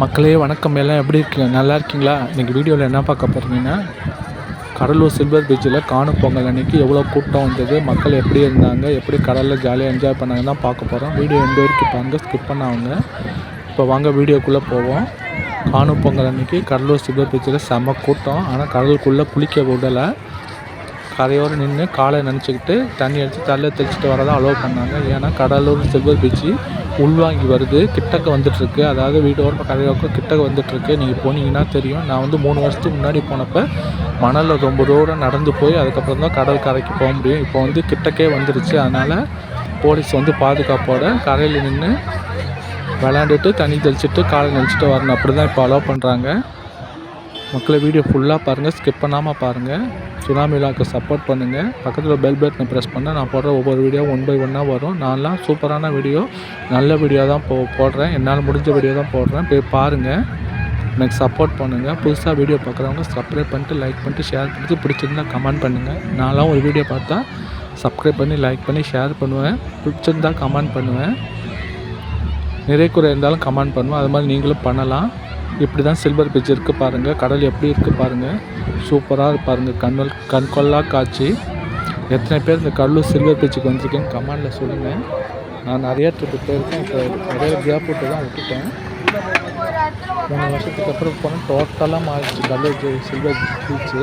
மக்களே வணக்கம். எல்லாம் எப்படி இருக்கீங்க நல்லா இருக்கீங்களா? இன்றைக்கி வீடியோவில் என்ன பார்க்க போகிறீங்கன்னா கடலூர் சில்வர் பீச்சில் காணும் பொங்கல் அன்றைக்கி எவ்வளோ கூட்டம் வந்தது மக்கள் எப்படி இருந்தாங்க எப்படி கடலில் ஜாலியாக என்ஜாய் பண்ணாங்கன்னு தான் பார்க்க போகிறோம் வீடியோ எந்த வரைக்கும் பாருங்க ஸ்கிப் பண்ணாங்க இப்போ வாங்க வீடியோக்குள்ளே போவோம். காணும் பொங்கல் அன்றைக்கி கடலூர் சில்வர் பீச்சில் செம்ம கூட்டம். ஆனால் கடலுக்குள்ளே குளிக்க விடலை. கரையோடு நின்று காலை நினச்சிக்கிட்டு தண்ணி அடித்து தள்ள தெளிச்சிட்டு வரதான் அலோவ் பண்ணாங்க. ஏன்னா கடலூர் சில்வர் பீச்சு உள்வாங்கி வருது கிட்டக்க வந்துட்டுருக்கு. அதாவது வீடோட கரையோக்கம் கிட்டக்க வந்துட்டுருக்கு. நீங்கள் போனீங்கன்னா தெரியும். நான் வந்து மூணு வருஷத்துக்கு முன்னாடி போனப்போ மணலில் ரொம்ப தூரம் நடந்து போய் அதுக்கப்புறம் தான் கடல் கரைக்கு போக முடியும். இப்போ வந்து கிட்டக்கே வந்துருச்சு. அதனால் போலீஸ் வந்து பாதுகாப்போட கரையில் நின்று விளாண்டுட்டு தண்ணி தெளிச்சுட்டு காலை நினச்சிட்டு வரணும். அப்படி தான் இப்போ அலோவ் பண்ணுறாங்க மக்களை வீடியோ ஃபுல்லாக பாருங்கள் ஸ்கிப் பண்ணாமல் பாருங்கள் சுனாமி விழாக்கு சப்போர்ட் பண்ணுங்கள் பக்கத்தில் பெல் பட்டனை ப்ரெஸ் பண்ணால் நான் போடுற ஒவ்வொரு வீடியோ ஒன் பை ஒன்னாக வரும். நான்லாம் சூப்பரான வீடியோ நல்ல வீடியோ தான் போ போடுறேன். என்னால் முடிஞ்ச வீடியோ தான் போடுறேன். போய் பாருங்கள் எனக்கு சப்போர்ட் பண்ணுங்கள் புதுசாக வீடியோ பார்க்குறவங்க சப்ஸ்கிரைப் பண்ணிட்டு லைக் பண்ணிட்டு ஷேர் பண்ணிட்டு பிடிச்சிருந்தா கமெண்ட் பண்ணுங்கள் நான்லாம் ஒரு வீடியோ பார்த்தா சப்ஸ்கிரைப் பண்ணி லைக் பண்ணி ஷேர் பண்ணுவேன். பிடிச்சிருந்தா கமெண்ட் பண்ணுவேன். நிறைய குறை இருந்தாலும் கமெண்ட் பண்ணுவேன். அது மாதிரி நீங்களும் பண்ணலாம். இப்படி தான் சில்வர் பீச் இருக்குது பாருங்கள் கடல் எப்படி இருக்குது பாருங்கள் சூப்பராக பாருங்கள் கண்வல் கண்கொள்ளா காட்சி. எத்தனை பேர் இந்த கடலூர் சில்வர் பீச்சுக்கு வந்திருக்கேன்னு கமெண்டில் சொல்லுங்கள் நான் நிறைய ட்ரிப்பு போயிருக்கேன். இப்போ நிறைய கேப் விட்டு தான் விட்டுட்டேன். மூணு வருஷத்துக்கு அப்புறம் போனால் டோட்டலாக மாறிடுச்சு. கடலூர் சில்வர் பீச்சு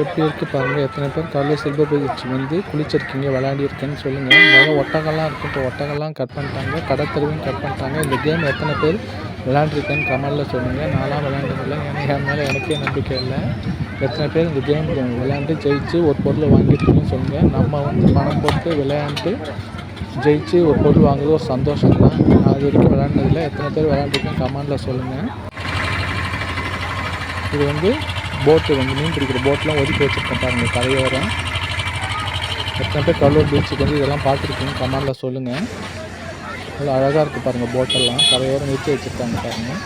எப்படி இருக்குது பாருங்கள் எத்தனை பேர் காலையில் சில்வர் பீச் வந்து குளிச்சிருக்கீங்க விளையாடிருக்கேன்னு சொல்லுங்கள் முதல்ல ஒட்டகம்லாம் இருக்குது இப்போ ஒட்டகம்லாம் கட் பண்ணிட்டாங்க. கடத்தருவையும் கட் பண்ணிட்டாங்க. இந்த கேம் எத்தனை பேர் விளையாண்டுருக்கேன்னு கமலில் சொல்லுங்கள் நான்லாம் விளையாண்டதில்லை. ஏன்னா என் மேலே எனக்கே நம்பிக்கை இல்லை. எத்தனை பேர் இந்த கேம் விளையாண்டு ஜெயிச்சு ஒரு பொருளை வாங்கியிருக்கீங்கன்னு சொல்லுங்கள் நம்ம வந்து பணம் போட்டு விளையாண்டு ஜெயிச்சு ஒரு பொருள் வாங்குறது ஒரு சந்தோஷம் தான் நான் அது வரைக்கும் விளையாண்டதில்லை. எத்தனை பேர் விளையாண்டுருக்கேன் கமெண்டில் சொல்லுங்கள் இது வந்து போட்டு வந்து மீன் பிடிக்கிற போட்லாம் ஒதுக்கி வச்சுருக்கேன் பாருங்கள் கரையோரம் எத்தனை பேர் கடலூர் பீச்சுக்கு வந்து இதெல்லாம் பார்த்துருக்கீங்க கமெண்டில் சொல்லுங்கள் நல்லா அழகாக இருக்குது பாருங்கள் போட்டெல்லாம் கரையோரம் நிறுத்தி வச்சுருக்காங்க பாருங்கள்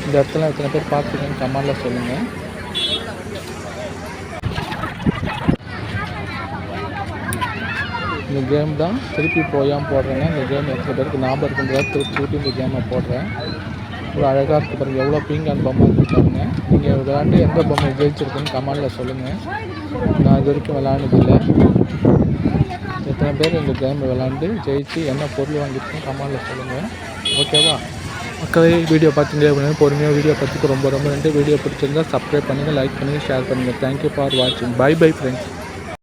இந்த இடத்துல எத்தனை பேர் பார்த்துருக்கீங்க கமெண்டில் சொல்லுங்கள் இந்த கேம் தான் திருப்பி போயாமல் போடுறேங்க இந்த கேம் எத்தனை பேருக்கு ஞாபகம் இருக்குன்றத திருப்பி திருப்பி இந்த கேமை போடுறேன். இவ்வளோ அழகாக இருக்குது பாருங்கள் எவ்வளோ அண்ட் பொம்மை இருக்குது நீங்கள் விளையாண்டு எந்த பொம்மை ஜெயிச்சிருக்குன்னு கமெண்டில் சொல்லுங்கள் நான் இது வரைக்கும் விளையாண்டதில்லை. எத்தனை பேர் இந்த கேம் விளாண்டு ஜெயிச்சு என்ன பொருள் வாங்கியிருக்கேன் கமெண்டில் சொல்லுங்கள் ஓகேவா மக்களே வீடியோ பார்த்தீங்க பொறுமையாக வீடியோ பார்த்துக்கு ரொம்ப ரொம்ப நன்றி. வீடியோ பிடிச்சிருந்தா சப்ஸ்கிரைப் பண்ணுங்கள் லைக் பண்ணுங்கள் ஷேர் பண்ணுங்கள் தேங்க்யூ ஃபார் வாட்சிங் பை பை ஃப்ரெண்ட்ஸ்